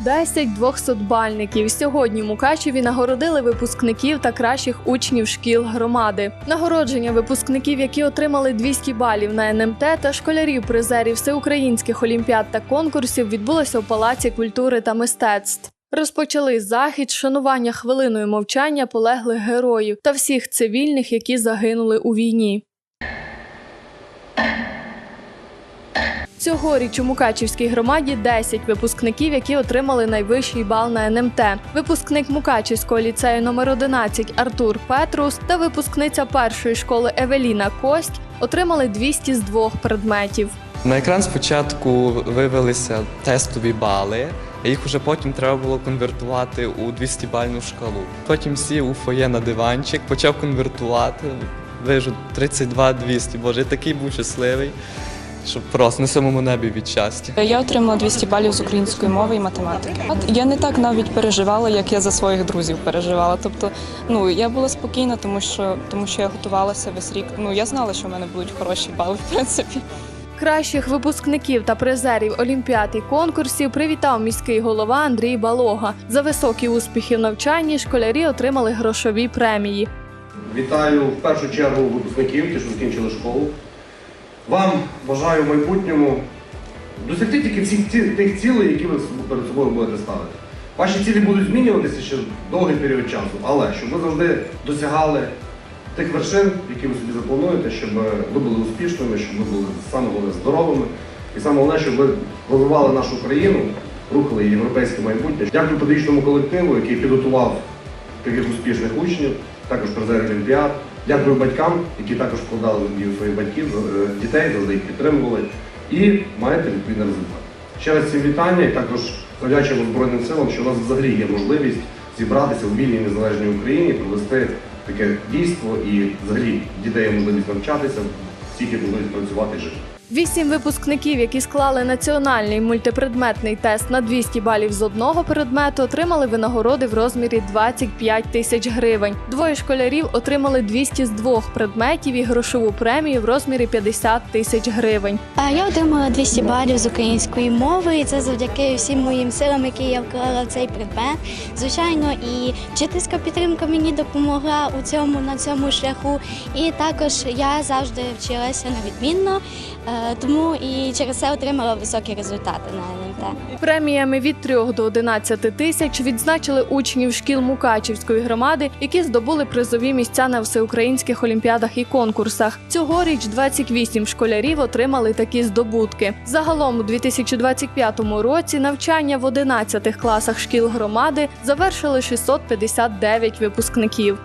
10 200-бальників. Сьогодні Мукачеві нагородили випускників та кращих учнів шкіл громади. Нагородження випускників, які отримали 200 балів на НМТ, та школярів призерів всеукраїнських олімпіад та конкурсів відбулося в Палаці культури та мистецтв. Розпочали захід шанування хвилиною мовчання полеглих героїв та всіх цивільних, які загинули у війні. Цьогоріч у Мукачівській громаді 10 випускників, які отримали найвищий бал на НМТ. Випускник Мукачівського ліцею номер 11 Артур Петрус та випускниця першої школи Евеліна Кость отримали 200 з двох предметів. На екран спочатку вивелися тестові бали, їх вже потім треба було конвертувати у 200-бальну шкалу. Потім сів у фоє на диванчик, почав конвертувати. Вижу 32-200. Боже, я такий був щасливий, що просто на самому небі від щастя. Я отримала 200 балів з української мови і математики. От я не так навіть переживала, як я за своїх друзів переживала. Тобто, ну я була спокійна, тому що тому що я готувалася весь рік. Ну я знала, що в мене будуть хороші бали, в принципі. Кращих випускників та призерів олімпіад і конкурсів привітав міський голова Андрій Балога. За високі успіхи в навчанні школярі отримали грошові премії. Вітаю в першу чергу випускників, ті, що закінчили школу. Вам бажаю в майбутньому досягти тільки всіх тих цілей, які ви перед собою будете ставити. Ваші цілі будуть змінюватися ще довгий період часу, але щоб ви завжди досягали тих вершин, які ви собі заплануєте, щоб ви були успішними, щоб ви були саме головне здоровими. І саме головне, щоб ви розвивали нашу країну, рухали європейське майбутнє. Дякую педагогічному колективу, який підготував таких успішних учнів, також призерів Олімпіад. Дякую батькам, які також вкладали своїх батьків, е, дітей, завжди їх підтримували. І маєте відповідний результат. Ще раз всім вітання і також завдячуємо Збройним силам, що у нас взагалі є можливість зібратися в вільній незалежній Україні, провести таке дійство і взагалі дітей є можливість навчатися, всіх є можливість працювати і жити. Вісім випускників, які склали національний мультипредметний тест на 200 балів з одного предмету, отримали винагороди в розмірі 25 тисяч гривень. Двоє школярів отримали 200 з двох предметів і грошову премію в розмірі 50 тисяч гривень. Я отримала 200 балів з української мови, і це завдяки всім моїм силам, які я вклала в цей предмет. Звичайно, і вчительська підтримка мені допомогла у цьому на цьому шляху. І також я завжди вчилася невідмінно, е, тому і через це отримала високі результати на НМТ. Преміями від 3 до 11 тисяч відзначили учнів шкіл Мукачівської громади, які здобули призові місця на всеукраїнських олімпіадах і конкурсах. Цьогоріч 28 школярів отримали такі здобутки. Загалом у 2025 році навчання в 11 класах шкіл громади завершили 659 випускників.